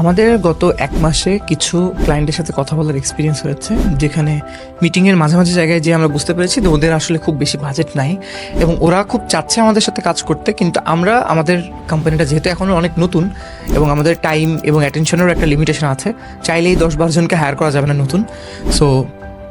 আমাদের গত এক মাসে কিছু ক্লায়েন্টের সাথে কথা বলার এক্সপিরিয়েন্স হয়েছে, যেখানে মিটিংয়ের মাঝামাঝি জায়গায় যে আমরা বুঝতে পেরেছি যে ওদের আসলে খুব বেশি বাজেট নাই এবং ওরা খুব চাচ্ছে আমাদের সাথে কাজ করতে, কিন্তু আমরা, আমাদের কোম্পানিটা যেহেতু এখনও অনেক নতুন এবং আমাদের টাইম এবং অ্যাটেনশনেরও একটা লিমিটেশন আছে, চাইলেই দশ বারোজনকে হায়ার করা যাবে না নতুন। সো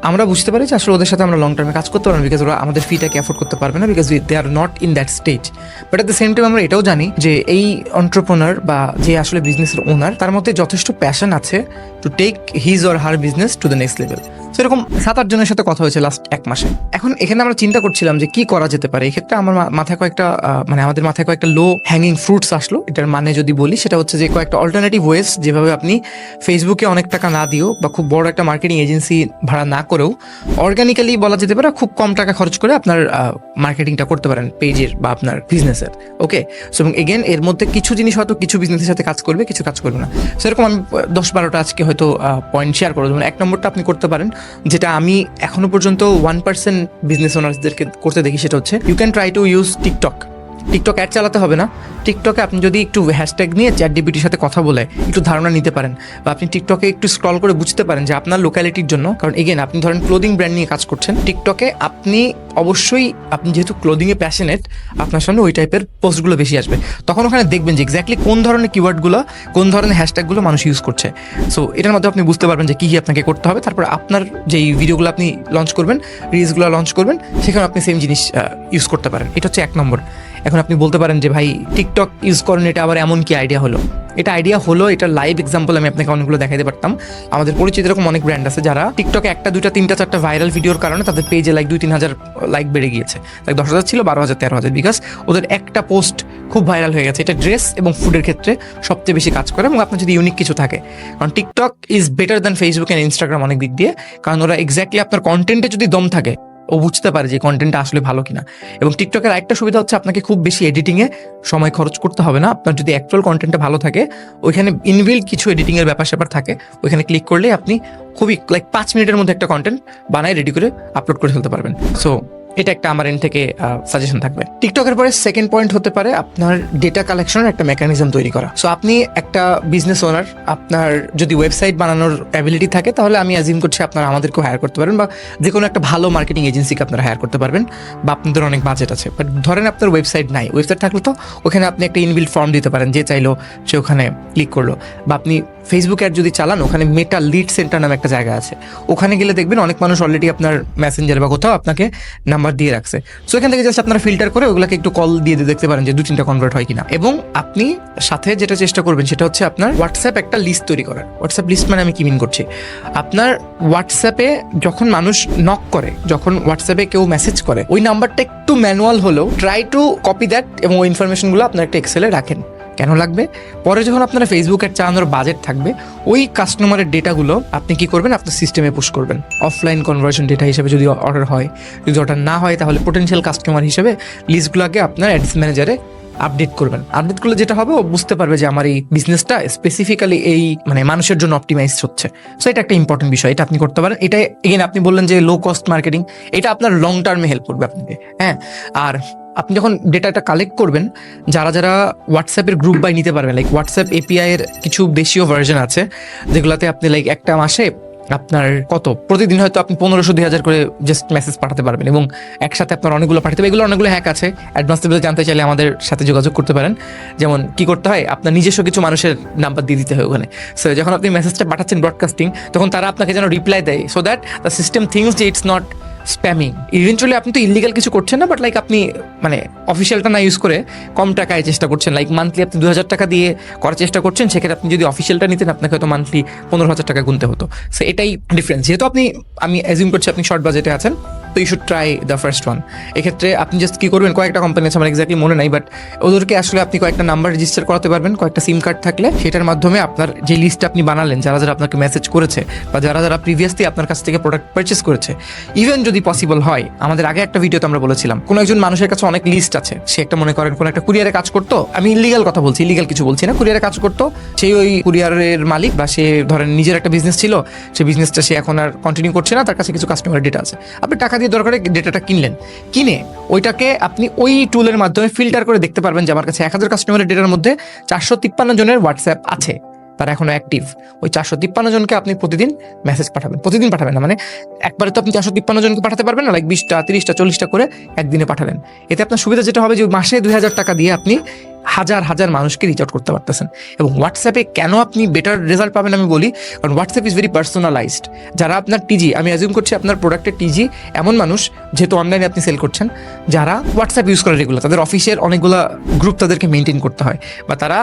আমরা বুঝতে পারি যে আসলে ওদের সাথে আমরা লং টার্মে কাজ করতে পারব বিকজ ওরা আমাদের ফিটাকে অ্যাফোর্ড করতে পারবে না because they are not in that stage but at the same time আমরা এটাও জানি যে এই অন্টারপ্রনার বা যে আসলে বিজনেসের ওনার তার মধ্যে যথেষ্ট প্যাশন আছে to take his or her business to the next level সেরকম সাত আট জনের সাথে কথা হয়েছে লাস্ট এক মাসে। এখন এখানে আমরা চিন্তা করছিলাম যে কি করা যেতে পারে। এক্ষেত্রে আমার মাথায় কয়েকটা মানে আমাদের মাথায় কয়েকটা লো হ্যাঙ্গিং ফ্রুটস আসলো। এটার মানে যদি বলি, সেটা হচ্ছে যে কয়েকটা অল্টারনেটিভ ওয়েস যেভাবে আপনি ফেসবুকে অনেক টাকা না দিয়েও বা খুব বড় একটা মার্কেটিং এজেন্সি ভাড়া না করেও অর্গানিক্যালি বলা যেতে পারে, খুব কম টাকা খরচ করে আপনার মার্কেটিংটা করতে পারেন পেজের বা আপনার বিজনেসের ওকে সো এবং এগেন এর মধ্যে কিছু জিনিস হয়তো কিছু বিজনেসের সাথে কাজ করবে, কিছু কাজ করবে না। সেরকম আমি দশ বারোটা আজকে হয়তো পয়েন্ট শেয়ার করব যেমন এক নম্বরটা আপনি করতে পারেন যেটা আমি এখনও পর্যন্ত ওয়ান পার্সেন্ট বিজনেস ওনার্সদেরকে করতে দেখি সেটা হচ্ছে you can try to use TikTok TikTok ad চালাতে হবে না। টিকটকে আপনি যদি একটু হ্যাশট্যাগ নিয়ে চ্যাট ডিবিটির সাথে কথা বলে একটু ধারণা নিতে পারেন বা আপনি টিকটকে একটু স্ক্রল করে বুঝতে পারেন যে আপনার লোকালিটির জন্য, কারণ এগেন আপনি ধরেন ক্লোদিং ব্র্যান্ড নিয়ে কাজ করছেন, টিকটকে আপনি অবশ্যই, আপনি যেহেতু ক্লোদিংয়ে প্যাশনেট আপনার সামনে ওই টাইপের পোস্টগুলো বেশি আসবে। তখন ওখানে দেখবেন যে এক্স্যাক্টলি কোন ধরনের কিওয়ার্ডগুলো কোন ধরনের হ্যাশট্যাগুলো মানুষ ইউজ করছে। সো এটার মধ্যে আপনি বুঝতে পারবেন যে কী কী আপনাকে করতে হবে। তারপর আপনার যেই ভিডিওগুলো আপনি লঞ্চ করবেন রিলসগুলো লঞ্চ করবেন সেখানে আপনি সেম জিনিস ইউজ করতে পারেন। এটা হচ্ছে এক নম্বর। এখন আপনি বলতে পারেন যে, ভাই টিকটক ইউজ করেন, এটা আবার এমন কি আইডিয়া হলো? এটা আইডিয়া হলো, এটা লাইভ এক্সাম্পল আমি আপনাকে অনেকগুলো দেখাতে পারতাম। আমাদের পরিচিত এরকম অনেক ব্র্যান্ড আছে যারা টিকটকে একটা, দুইটা, তিনটা, চারটা ভাইরাল ভিডিওর কারণে তাদের পেজে লাইক দুই, তিন হাজার লাইক বেড়ে গিয়েছে। লাইক দশ হাজার ছিল, বারো হাজার, তেরো হাজার বিকজ ওদের একটা পোস্ট খুব ভাইরাল হয়ে গেছে। এটা ড্রেস এবং ফুডের ক্ষেত্রে সবচেয়ে বেশি কাজ করে এবং আপনার যদি ইউনিক কিছু থাকে। কারণ TikTok is better than Facebook and Instagram অনেক দিক দিয়ে। কারণ ওরা এক্স্যাক্টলি আপনার কন্টেন্টে যদি দম থাকে ও বুঝতে পারে যে কন্টেন্টটা আসলে ভালো কিনা। এবং টিকটকের একটা সুবিধা হচ্ছে আপনাকে খুব বেশি এডিটিংয়ে সময় খরচ করতে হবে না। আপনার যদি অ্যাকচুয়াল কন্টেন্টটা ভালো থাকে, ওইখানে ইনবিল কিছু এডিটিংয়ের ব্যাপার স্যাপার থাকে, ওইখানে ক্লিক করলে আপনি খুবই লাইক পাঁচ মিনিটের মধ্যে একটা কন্টেন্ট বানায় রেডি করে আপলোড করে ফেলতে পারবেন। সো এটা একটা আমার এন্ড থেকে সাজেশন থাকবে। টিকটকের পরে সেকেন্ড পয়েন্ট হতে পারে আপনার ডেটা কালেকশনের একটা মেকানিজম তৈরি করা। সো আপনি একটা বিজনেস ওনার আপনার যদি ওয়েবসাইট বানানোর অ্যাবিলিটি থাকে, তাহলে আমি অ্যাজিম করছি আপনারা আমাদেরকেও হায়ার করতে পারেন বা যে কোনো একটা ভালো মার্কেটিং এজেন্সিকে আপনারা হায়ার করতে পারবেন বা আপনাদের অনেক বাজেট আছে। বাট ধরেন আপনার ওয়েবসাইট নাই ওয়েবসাইট থাকলে তো ওখানে আপনি একটা ইনবিল্ড ফর্ম দিতে পারেন, যে চাইলো সে ওখানে ক্লিক করল। বা আপনি ফেসবুক অ্যাড যদি চালান, ওখানে মেটা লিড সেন্টার নামে একটা জায়গা আছে। ওখানে গেলে দেখবেন অনেক মানুষ অলরেডি আপনার মেসেঞ্জার বা কোথাও আপনাকে নাম্বার দিয়ে রাখছে। সো এখান থেকে জাস্ট আপনারা ফিল্টার করে ওগুলোকে একটু কল দিয়ে দিয়ে দেখতে পারেন যে দু, তিনটা কনভার্ট হয় কিনা। এবং আপনি সাথে যেটা চেষ্টা করবেন, সেটা হচ্ছে আপনার হোয়াটসঅ্যাপ একটা লিস্ট তৈরি করার। হোয়াটসঅ্যাপ লিস্ট মানে আমি কি মিন করছি? আপনার হোয়াটসঅ্যাপে যখন মানুষ নক করে, যখন হোয়াটসঅ্যাপে কেউ মেসেজ করে, ওই নাম্বারটা একটু ম্যানুয়াল হলেও ট্রাই টু কপি দ্যাট এবং ওই ইনফরমেশনগুলো আপনার একটা এক্সেলে রাখেন। কেন লাগবে? পরে যখন আপনারা ফেসবুক অ্যাড চালানোর বাজেট থাকবে, ওই কাস্টমারের ডেটাগুলো আপনি কি করবেন? আপনার সিস্টেমে পুশ করবেন। অফলাইন কনভার্সন ডেটা হিসেবে যদি অর্ডার হয়, যদি অর্ডার না হয়, তাহলে পোটেনশিয়াল কাস্টমার হিসেবে লিস্টগুলোকে আপনার অ্যাডস ম্যানেজারে আপডেট করবেন। আপডেট করলে যেটা হবে, ও বুঝতে পারবে যে আমার এই বিজনেসটা স্পেসিফিক্যালি এই মানে মানুষের জন্য অপটিমাইজ হচ্ছে। সো এটা একটা ইম্পর্টেন্ট বিষয়, এটা আপনি করতে পারেন। এটা এগেন আপনি বললেন যে লো কস্ট মার্কেটিং এটা আপনার লং টার্মে হেল্প করবে আপনাকে। হ্যাঁ? আর আপনি যখন ডেটাটা কালেক্ট করবেন, যারা যারা হোয়াটসঅ্যাপের গ্রুপ বাই নিতে পারবেন লাইক হোয়াটসঅ্যাপ এপিআই এর কিছু দেশীয় ভার্জন আছে, যেগুলোতে আপনি লাইক একটা মাসে আপনার কত? প্রতিদিন হয়তো আপনি পনেরোশো দুই হাজার করে জাস্ট মেসেজ পাঠাতে পারবেন এবং একসাথে আপনার অনেকগুলো পাঠাতে হবে। এগুলো অনেকগুলো হ্যাক আছে। অ্যাডভান্স লেভেলে জানতে চাইলে আমাদের সাথে যোগাযোগ করতে পারেন। যেমন, কি করতে হয়? আপনার নিজস্ব কিছু মানুষের নাম্বার দিয়ে দিতে হয় ওখানে। সো যখন আপনি মেসেজটা পাঠাচ্ছেন ব্রডকাস্টিং তখন তারা আপনাকে যেন রিপ্লাই দেয় so that the system thinks যে ইটস নট স্প্যামিং ইভেন্টুয়ালি আপনি তো ইলিগাল কিছু করছেন না বাট লাইক আপনি মানে অফিসিয়ালটা না ইউজ করে কম টাকায় চেষ্টা করছেন। লাইক মান্থলি আপনি দু হাজার টাকা দিয়ে করার চেষ্টা করছেন, সেক্ষেত্রে আপনি যদি অফিসিয়ালটা নিতেন, আপনাকে হয়তো মান্থলি পনেরো হাজার টাকা গুনতে হতো। সো এটাই ডিফারেন্স যেহেতু আপনি, আমি অ্যাজিউম করছি আপনি শর্ট বাজেটে আছেন তো you should try the first one এক্ষেত্রে আপনি জাস্ট কি করবেন, কয়েকটা কোম্পানি আছে, আমার এক্স্যাক্টলি মনে নাই বাট ওদেরকে আসলে আপনি কয়েকটা নাম্বার রেজিস্টার করাতে পারবেন, কয়েকটা সিম কার্ড থাকলে, সেটার মাধ্যমে আপনার যে লিস্ট আপনি বানালেন, যারা যারা আপনাকে মেসেজ করেছে, বা যারা যারা প্রিভিয়াসলি আপনার কাছ থেকে প্রোডাক্ট পারচেস করেছে ইভেন যদি পসিবল হয়, আমাদের আগে একটা ভিডিওতে আমরা বলেছিলাম, কোনো একজন মানুষের কাছে অনেক লিস্ট আছে, সে একটা মনে করেন কোনো একটা কুরিয়ারে কাজ করতো, আমি ইলিগাল কথা বলছি ইলিগাল কিছু বলছি না কুরিয়ারে কাজ করতো, সেই ওই কুরিয়ারের মালিক, বা সে ধরেন নিজের একটা বিজনেস ছিল, সেই বিজনেসটা সে এখন আর কন্টিনিউ করছে না, তার কাছে কিছু কাস্টমার ডেটা আছে। আপনি টাকা দিয়ে দরকারে ডেটাটা কিনলেন। কিনে ওইটাকে আপনি ওই টুলের মাধ্যমে ফিল্টার করে দেখতে পারবেন যে আমার কাছে এক হাজার কাস্টমারের ডেটার মধ্যে চারশো তিপ্পান্ন জনের হোয়াটসঅ্যাপ আছে। তারা এখনও অ্যাক্টিভ ওই চারশো তিপ্পান্ন জনকে আপনি প্রতিদিন মেসেজ পাঠাবেন। প্রতিদিন পাঠাবেন না মানে একবারে তো আপনি চারশো তিপ্পান্ন জনকে পাঠাতে পারবেন না লাইক বিশটা, তিরিশটা, চল্লিশটা করে একদিনে পাঠালেন এতে আপনার সুবিধা যেটা হবে যে মাসে দুই হাজার টাকা দিয়ে আপনি হাজার হাজার মানুষকে রিচ আউট করতে পারতেছেন। এবং হোয়াটসঅ্যাপে কেন আপনি বেটার রেজাল্ট পাবেন আমি বলি, কারণ হোয়াটসঅ্যাপ ইজ ভেরি পার্সোনালাইজড যারা আপনার টিজি আমি অ্যাজিউম করছি আপনার প্রোডাক্টের টিজি এমন মানুষ, যেহেতু অনলাইনে আপনি সেল করছেন, যারা হোয়াটসঅ্যাপ ইউজ করে রেগুলার তাদের অফিসের অনেকগুলো গ্রুপ তাদেরকে মেনটেন করতে হয়। বা তারা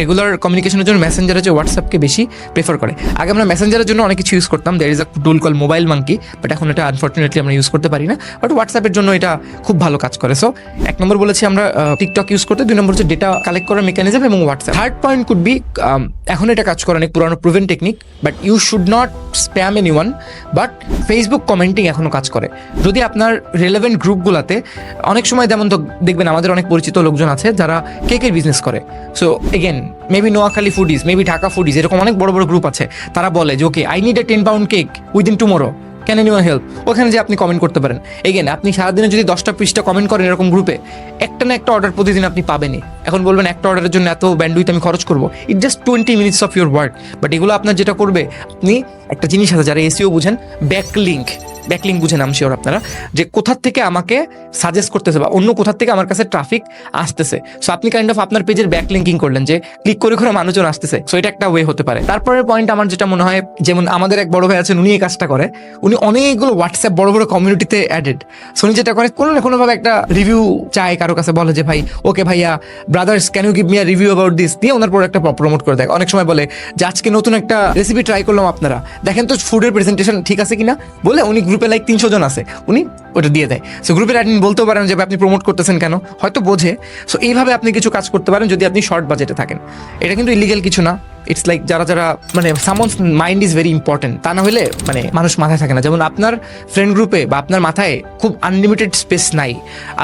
রেগুলার কমিউনিকেশনের জন্য মেসেঞ্জারের যে হোয়াটসঅ্যাপকে বেশি প্রেফার করে। আগে আমরা মেসেঞ্জারের জন্য অনেক কিছু ইউজ করতাম। There is a tool call mobile monkey but এখন এটা আনফর্চুনেটলি আমরা ইউজ করতে পারি না। বাট হোয়াটসঅ্যাপের জন্য এটা খুব ভালো কাজ করে। সো এক নম্বর বলেছি আমরা টিকটক ইউজ করতে। দুই নম্বর হচ্ছে ডেটা কালেক্ট করার মেকানিজম এবং WhatsApp third point could be এখন এটা কাজ করে অনেক পুরানো proven technique but you should not spam anyone but Facebook commenting এখনও কাজ করে। যদি আপনার রেলেভেন্ট গ্রুপগুলোতে, অনেক সময় যেমন তো দেখবেন আমাদের অনেক পরিচিত লোকজন আছে, যারা কেকের বিজনেস করে। So again maybe Noakhali foodies maybe Dhaka foodies এরকম অনেক বড় বড় গ্রুপ আছে, তারা বলে যে okay I need a ten pound cake within tomorrow can any help ওখানে যে আপনি কমেন্ট করতে পারেন। এগেন আপনি সারাদিনে যদি দশটা পৃষ্ঠা কমেন্ট করেন এরকম গ্রুপে একটা না একটা অর্ডার প্রতিদিন আপনি পাবেনই। এখন বলবেন একটা অর্ডারের জন্য এত ব্যান্ডউইথ আমি খরচ করব। It just twenty minutes of your work but এগুলো আপনার যেটা করবে, আপনি একটা জিনিস আছে, যারা এসিও বুঝেন ব্যাক লিঙ্ক ব্যাকলিং বুঝেন আমি শিওর আপনারা, যে কোথার থেকে আমাকে সাজেস্ট করতেছে বা অন্য কোথার থেকে আমার কাছে ট্রাফিক আসতেছে। সো আপনি কাইন্ড অফ আপনার পেজের ব্যাকলিঙ্কিং করলেন যে ক্লিক করে করে মানুষজন আসতেছে। সো এটা একটা ওয়ে হতে পারে। তারপরের পয়েন্ট আমার যেটা মনে হয়, যেমন আমাদের এক বড় ভাই আছেন, উনি এই কাজটা করে। উনি অনেকগুলো হোয়াটসঅ্যাপ বড় বড় কমিউনিটিতে অ্যাডেড সো উনি যেটা করে, কোনো না কোনোভাবে একটা রিভিউ চায়, কারও কাছে বলে যে, ভাই ওকে ভাইয়া brothers can you give me a review about this দিয়ে ওনার প্রোডাক্টটা প্রমোট করে দেয়। অনেক সময় বলে, যে আজকে নতুন একটা রেসিপি ট্রাই করলাম আপনারা। দেখেন তো ফুডের প্রেজেন্টেশন ঠিক আছে কিনা? বলে উনি গ্রুপে লাইক তিনশো জন আছে, উনি ওটা দিয়ে দেয়। সো গ্রুপের অ্যাডমিন বলতেও পারেন যে আপনি প্রমোট করতেছেন কেন? হয়তো বোঝে। সো এইভাবে আপনি কিছু কাজ করতে পারেন যদি আপনি শর্ট বাজেটে থাকেন। এটা কিন্তু ইলিগেল কিছু না। ইটস লাইক যারা যারা মানে someone's mind is very important তা না হলে মানে মানুষ মাথায় থাকে না। যেমন আপনার ফ্রেন্ড গ্রুপে বা আপনার মাথায় খুব আনলিমিটেড স্পেস নাই।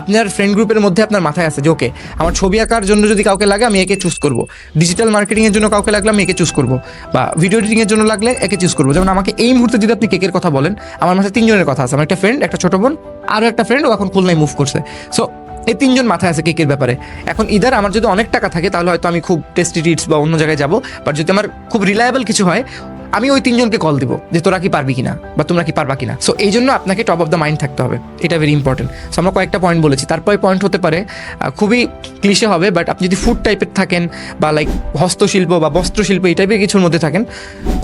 আপনার ফ্রেন্ড গ্রুপের মধ্যে আপনার মাথায় আছে যে ওকে আমার ছবি আঁকার জন্য যদি কাউকে লাগে, আমি একে চুজ করব। ডিজিটাল মার্কেটিংয়ের জন্য কাউকে লাগলে, আমি একে চুজ করব। বা ভিডিও এডিটিংয়ের জন্য লাগলে, একে চুজ করব। যেমন আমাকে এই মুহূর্তে যদি আপনি কেকের কথা বলেন, আমার মাথায় তিনজনের কথা আছে। আমার একটা ফ্রেন্ড একটা ছোট বোন, আরও একটা ফ্রেন্ড ও এখন খুলনায় মুভ করছে। সো এই তিনজন মাথায় আছে কেকের ব্যাপারে। এখন ইদার আমার যদি অনেক টাকা থাকে, তাহলে হয়তো আমি খুব টেস্টি টিটস বা অন্য জায়গায় যাব। বাট যদি আমার খুব রিলায়েবল কিছু হয় আমি ওই তিনজনকে কল দিব যে তোরা কি পারবি কিনা বা তোমরা কি পারবা কিনা। সো এই জন্য আপনাকে টপ অফ দ্য মাইন্ড থাকতে হবে। এটা ভেরি ইম্পর্টেন্ট সো আমরা কয়েকটা পয়েন্ট বলেছি। তারপরে পয়েন্ট হতে পারে খুবই ক্লিশে হবে বাট আপনি যদি ফুড টাইপের থাকেন বা লাইক হস্তশিল্প বা বস্ত্রশিল্প, এই টাইপের কিছুর মধ্যে থাকেন,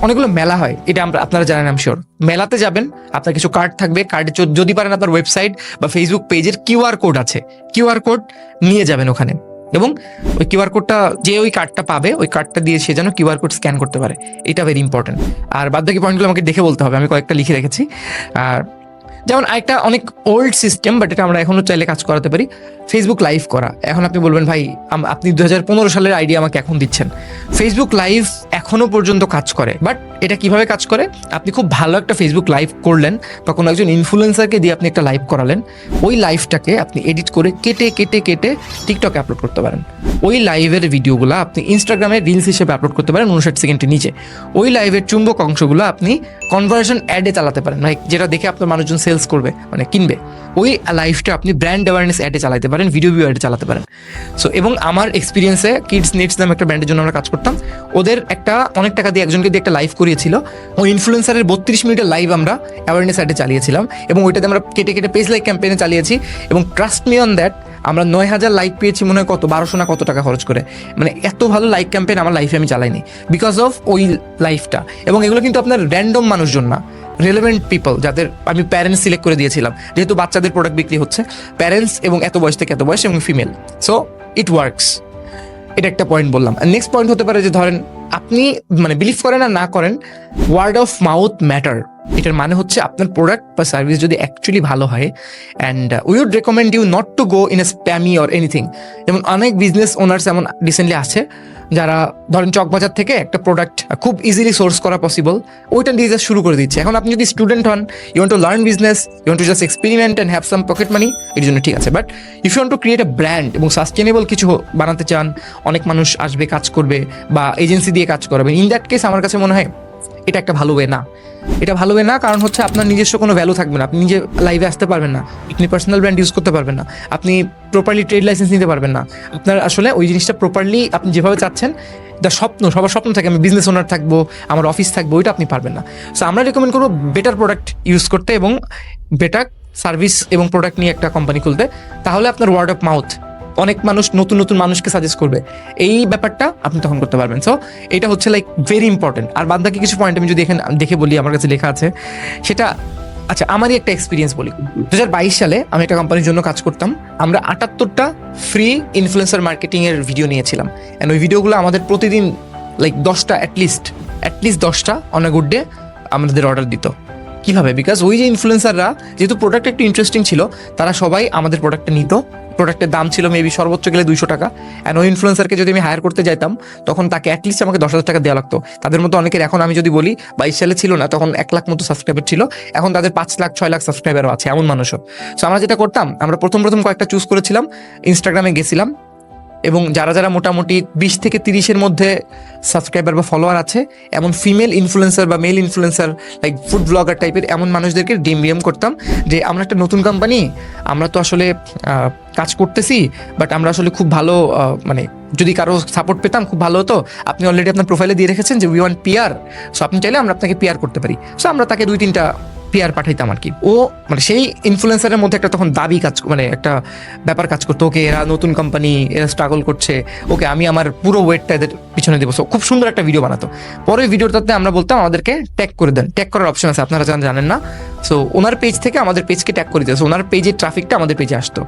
অনেকগুলো মেলা হয়। এটা আমরা, আপনারা জানেন আমি শিওর মেলাতে যাবেন, আপনার কিছু কার্ড থাকবে। কার্ডে যদি পারেন আপনার ওয়েবসাইট বা ফেসবুক পেজের কিউআর কোড আছে। কিউআর কোড নিয়ে যাবেন ওখানে। এবং ওই কিউআর কোডটা যে ওই কার্ডটা পাবে, ওই কার্ডটা দিয়ে সে যেন কিউআর কোড স্ক্যান করতে পারে। এটা ভেরি ইম্পর্টেন্ট আর বাদ বাকি পয়েন্টগুলো আমাকে দেখে বলতে হবে, আমি কয়েকটা লিখে রেখেছি। আর যেমন একটা অনেক ওল্ড সিস্টেম বাট এটা আমরা এখনও চাইলে কাজ করাতে পারি ফেসবুক লাইভ করা। এখন আপনি বলবেন, ভাই আপনি দু হাজার পনেরো সালের আইডিয়া আমাকে এখন দিচ্ছেন। ফেসবুক লাইভ এখনও পর্যন্ত কাজ করে বাট এটা কীভাবে কাজ করে? আপনি খুব ভালো একটা ফেসবুক লাইভ করলেন বা কোনো একজন ইনফ্লুয়েন্সারকে দিয়ে আপনি একটা লাইভ করালেন। ওই লাইভটাকে আপনি এডিট করে কেটে কেটে কেটে টিকটকে আপলোড করতে পারেন। ওই লাইভের ভিডিওগুলো আপনি ইনস্টাগ্রামে রিলস হিসেবে আপলোড করতে পারেন উনষাট সেকেন্ডের নিচে। ওই লাইভের চুম্বক অংশগুলো আপনি কনভার্সন অ্যাডে চালাতে পারেন। যেটা দেখে আপনার মানুষজন সেলস করবে মানে কিনবে, ওই লাইফটা আপনি ব্র্যান্ড অ্যাওয়ারনেস অ্যাডে চালাতে পারেন ভিডিও ভিউ অ্যাডে চালাতে পারেন। সো এবং আমার এক্সপিরিয়েন্সে কিডস নিডস নাম একটা ব্র্যান্ডের জন্য আমরা কাজ করতাম। ওদের একটা, অনেক টাকা দিয়ে একজনকে দিয়ে একটা লাইভ করিয়েছিল। ওই ইনফ্লুয়েন্সারের বত্রিশ মিনিটের লাইভ আমরা অ্যাওয়ারনেস অ্যাডে চালিয়েছিলাম এবং ওইটাতে আমরা কেটে কেটে পেজ লাইক ক্যাম্পেইনে চালিয়েছি। এবং ট্রাস্ট মি অন দ্যাট আমরা নয় হাজার লাইক পেয়েছি মনে হয় কত? বারোশো না কত টাকা খরচ করে। মানে এত ভালো লাইক ক্যাম্পেইন আমার লাইফে আমি চালাইনি। বিকজ অফ ওই লাইফটা এবং এগুলো কিন্তু আপনার র্যান্ডম মানুষজন না। রেলেভেন্ট পিপল যাদের আমি প্যারেন্টস সিলেক্ট করে দিয়েছিলাম। যেহেতু বাচ্চাদের প্রোডাক্ট বিক্রি হচ্ছে। প্যারেন্টস এবং এত বয়স থেকে এত বয়স এবং ফিমেল সো ইট ওয়ার্কস এটা একটা পয়েন্ট বললাম। নেক্সট পয়েন্ট হতে পারে যে ধরেন, আপনি মানে বিলিভ করেন আর না করেন ওয়ার্ড অফ মাউথ ম্যাটার এটার মানে হচ্ছে আপনার প্রোডাক্ট বা সার্ভিস যদি অ্যাকচুয়ালি ভালো হয় and we would recommend you not to go in a spammy or anything যেমন অনেক বিজনেস ওনার্স এমন রিসেন্টলি আছে, যারা ধরেন চকবাজার থেকে একটা প্রোডাক্ট খুব ইজিলি সোর্স করা পসিবল ওইটা দিয়ে শুরু করে দিচ্ছে। এখন আপনি যদি স্টুডেন্ট হন you want to learn business you want to just experiment and have some pocket money এর জন্য ঠিক আছে। But if you to create a brand এবং সাস্টেনেবল কিছু বানাতে চান, অনেক মানুষ আসবে, কাজ করবে বা এজেন্সি দিয়ে কাজ করবে। ইন দ্যাট কেস আমার কাছে মনে হয় এটা একটা ভালো ওয়ে না। এটা ভালো ওয়ে না কারণ হচ্ছে আপনার নিজস্ব কোনো ভ্যালু থাকবে না। আপনি নিজে লাইভে আসতে পারবেন না। আপনি পার্সোনাল ব্র্যান্ড ইউজ করতে পারবেন না। আপনি প্রপারলি ট্রেড লাইসেন্স নিতে পারবেন না। আপনার আসলে ওই জিনিসটা প্রপারলি আপনি যেভাবে চাচ্ছেন দ্য স্বপ্ন, সবার স্বপ্ন থাকে, আমি বিজনেস ওনার থাকব, আমার অফিস থাকব, ওইটা আপনি পারবেন না। সো আমরা রেকমেন্ড করব বেটার প্রোডাক্ট ইউজ করতে এবং বেটার সার্ভিস এবং প্রোডাক্ট নিয়ে একটা কোম্পানি খুলতে। তাহলে আপনার ওয়ার্ড অফ মাউথ অনেক মানুষ নতুন নতুন মানুষকে সাজেস্ট করবে। এই ব্যাপারটা আপনি তখন করতে পারবেন। সো এটা হচ্ছে লাইক ভেরি ইম্পর্টেন্ট আর বাদ বাকি কিছু পয়েন্ট আমি যদি এখানে দেখে বলি, আমার কাছে লেখা আছে, সেটা আচ্ছা আমারই একটা এক্সপিরিয়েন্স বলি। দু হাজার বাইশ সালে আমি একটা কোম্পানির জন্য কাজ করতাম। আমরা আটাত্তরটা ফ্রি ইনফ্লুয়েন্সার মার্কেটিং এর ভিডিও নিয়েছিলাম। অ্যান্ড ওই ভিডিওগুলো আমাদের প্রতিদিন লাইক দশটা অ্যাটলিস্ট অ্যাটলিস্ট দশটা অন এ গুড ডে আমাদের অর্ডার দিত। কীভাবে? বিকজ ওই যে ইনফ্লুয়েন্সাররা যেহেতু প্রোডাক্ট একটু ইন্টারেস্টিং ছিল, তারা সবাই আমাদের প্রোডাক্টটা নিত। প্রোডাক্টের দাম ছিল মেবি সর্বোচ্চ গেলে দুইশো টাকা। অ্যান্ড ওই ইনফ্লুয়েন্সারকে যদি আমি হায়ার করতে যাইতাম, তখন তাকে অ্যাটলিস্ট আমাকে দশ হাজার টাকা দেওয়া লাগতো। তাদের মতো অনেকের এখন আমি যদি বলি বাইশ সালে ছিল না, তখন এক লাখ মতো সাবস্ক্রাইবার ছিল। এখন তাদের পাঁচ লাখ, ছয় লাখ সাবস্ক্রাইবারও আছে, এমন মানুষও। সো আমরা যেটা করতাম, আমরা প্রথম প্রথম কয়েকটা চুজ করেছিলাম ইনস্টাগ্রামে গেছিলাম। এবং যারা যারা মোটামুটি বিশ থেকে তিরিশের মধ্যে সাবস্ক্রাইবার বা ফলোয়ার আছে এমন ফিমেল ইনফ্লুয়েন্সার বা male influencer like food blogger টাইপের এমন মানুষদেরকে ডিম ডিএম করতাম যে আমরা একটা নতুন কোম্পানি আমরা তো আসলে কাজ করতেছি বাট আমরা আসলে খুব ভালো মানে যদি কারও সাপোর্ট পেতাম খুব ভালো হতো। আপনি অলরেডি আপনার প্রোফাইলে দিয়ে রেখেছেন যে উই ওয়ান পিয়ার সো আপনি চাইলে আমরা আপনাকে পিয়ার করতে পারি। সো আমরা তাকে দুই তিনটা পিয়ার পাঠাইতাম আর কি ও মানে সেই ইনফ্লুয়েন্সারের মধ্যে একটা তখন দাবি কাজ মানে একটা ব্যাপার কাজ করতো ওকে এরা নতুন কোম্পানি এরা স্ট্রাগল করছে ওকে আমি আমার পুরো ওয়েটটা এদের পিছনে দেবো। So, খুব সুন্দর একটা ভিডিও বানাতো। পরে ভিডিওটাতে আমরা বলতাম, আমাদেরকে ট্যাগ করে দেন। ট্যাগ করার অপশন আছে, আপনারা জানেন না। সো ওনার পেজ থেকে আমাদের পেজকে ট্যাগ করে দিতে ওনার পেজের ট্রাফিকটা আমাদের পেজে আসতো।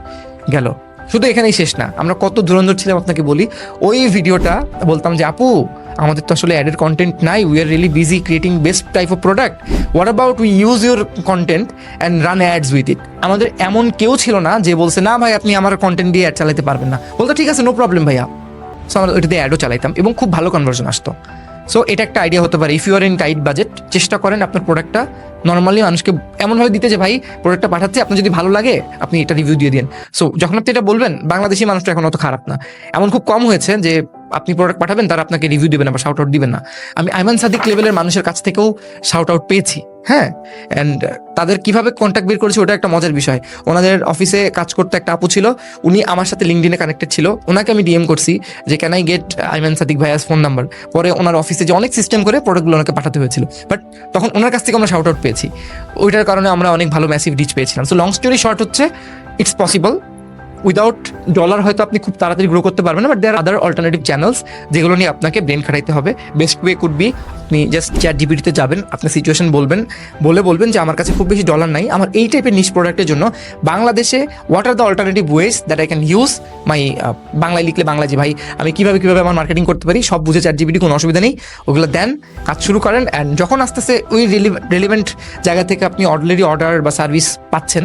গেল। শুধু এখানেই শেষ না, আমরা কত ধুরন্ধর ছিলাম আপনাকে বলি। ওই ভিডিওটা বলতাম যে, আপু, আমাদের তো আসলে অ্যাডের কন্টেন্ট নাই। We are really busy creating best type of product what about we use your content and run ads with it আমাদের এমন কেউ ছিল না যে বলছে, না ভাই, আপনি আমার কন্টেন্ট দিয়ে অ্যাড চালাতে পারবেন না। বলতো, ঠিক আছে নো প্রবলেম ভাইয়া। সো আমরা ওইটাতে অ্যাডও চালাইতাম এবং খুব ভালো কনভার্সন আসতো। সো এটা একটা আইডিয়া হতে পারে। If you are in tight budget চেষ্টা করেন আপনার প্রোডাক্টটা নর্মালি মানুষকে এমনভাবে দিতে যে, ভাই প্রোডাক্টটা পাঠাচ্ছে, আপনার যদি ভালো লাগে, আপনি এটা রিভিউ দিয়ে দিন। সো যখন আপনি এটা বলবেন, বাংলাদেশি মানুষটা এখন অত খারাপ না। এমন খুব কম হয়েছে যে, আপনি প্রোডাক্ট পাঠাবেন, তারা আপনাকে রিভিউ দেবেন না বা শাউট আউট দিবেন না। আমি আইমান সাদিক লেভেলের মানুষের কাছ থেকেও শাউট আউট পেয়েছি। হ্যাঁ অ্যান্ড তাদের কীভাবে কন্ট্যাক্ট বের করেছে ওটা একটা মজার বিষয়। ওনাদের অফিসে কাজ করতে একটা আপু ছিল, উনি আমার সাথে লিঙ্কডিনে কানেক্টেড ছিল ওনাকে আমি ডিএম করছি যে can I get Aiman Sadiq ভাইয়াস phone number পরে ওনার অফিসে যে অনেক সিস্টেম করে প্রোডাক্টগুলো ওনাকে পাঠাতে হয়েছিল। বাট তখন ওনার কাছ থেকে আমরা শাউট আউট পেয়েছি। ওইটার কারণে আমরা অনেক ভালো ম্যাসিভ রিচ পেয়েছিলাম। সো লং স্টোরি শর্ট হচ্ছে ইটস পসিবল উইদাউট ডলার হয়তো আপনি খুব তাড়াতাড়ি গ্রো করতে পারবেন না but there other alternative channels যেগুলো নিয়ে আপনাকে ব্রেন খাটাইতে হবে। বেস্ট ওয়ে কুড বি আপনি জাস্ট চ্যাট জিবিটিতে যাবেন আপনার সিচুয়েশন বলবেন, বলে বলবেন যে, আমার কাছে খুব বেশি ডলার নাই। আমার এই টাইপের নিশ প্রোডাক্টের জন্য বাংলাদেশে what are the alternative ways that I can use my বাংলায় লিখলে বাংলা যে, ভাই, আমি কীভাবে কীভাবে আমার মার্কেটিং করতে পারি? সব বুঝে চ্যাট জিবিটি কোনো অসুবিধা নেই। ওগুলো দেন, কাজ শুরু করেন অ্যান্ড যখন আস্তে আস্তে ওই রেলিভেন্ট জায়গা থেকে আপনি অলরেডি অর্ডার বা সার্ভিস পাচ্ছেন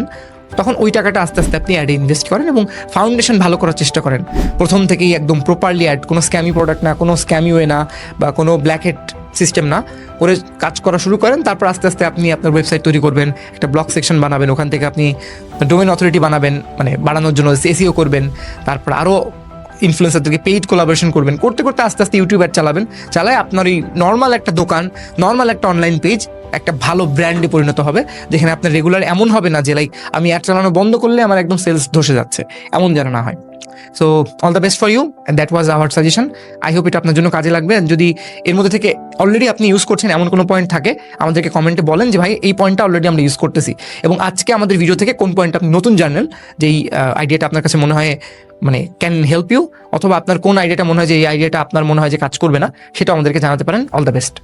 তখন ওই টাকাটা আস্তে আস্তে আপনি অ্যাডে ইনভেস্ট করেন এবং ফাউন্ডেশন ভালো করার চেষ্টা করেন। প্রথম থেকেই একদম প্রপারলি অ্যাড কোনো স্ক্যামি প্রোডাক্ট না, কোনো স্ক্যামি ওয়ে না, বা কোনো ব্ল্যাক হেড সিস্টেম না, করে কাজ করা শুরু করেন, তারপর আস্তে আস্তে আপনি আপনার ওয়েবসাইট তৈরি করবেন, একটা ব্লক সেকশন বানাবেন, ওখান থেকে আপনি ডোমেন অথরিটি বানাবেন মানে বাড়ানোর জন্য এসিও করবেন, তারপর আরও ইনফ্লুয়েন্সারদেরকে পেইড কোলাবোরেশন করবেন। করতে করতে আস্তে আস্তে ইউটিউব অ্যাড চালাবেন। চালায় আপনার ওই নর্মাল একটা দোকান নর্মাল একটা অনলাইন পেজ একটা ভালো ব্র্যান্ডে পরিণত হবে। যেখানে আপনার রেগুলার এমন হবে না যে লাইক আমি অ্যাড চালানো বন্ধ করলে আমার একদম সেলস ধসে যাচ্ছে। এমন যেন না হয়। So all the best for you that was our suggestion I hope এটা আপনার জন্য কাজে লাগবে যদি এর মধ্যে থেকে অলরেডি আপনি ইউজ করছেন, এমন কোনো পয়েন্ট থাকে, আমাদেরকে কমেন্টে বলেন যে, ভাই, এই পয়েন্টটা অলরেডি আমরা ইউজ করতেছি। এবং আজকে আমাদের ভিডিও থেকে কোন পয়েন্ট আপনি নতুন জার্নাল, যেই আইডিয়াটা আপনার কাছে মনে হয় মানে ক্যান হেল্প ইউ অথবা আপনার কোন আইডিয়াটা মনে হয় যে, এই আইডিয়াটা আপনার মনে হয় যে, কাজ করবে না সেটা আমাদেরকে জানাতে পারেন। All the best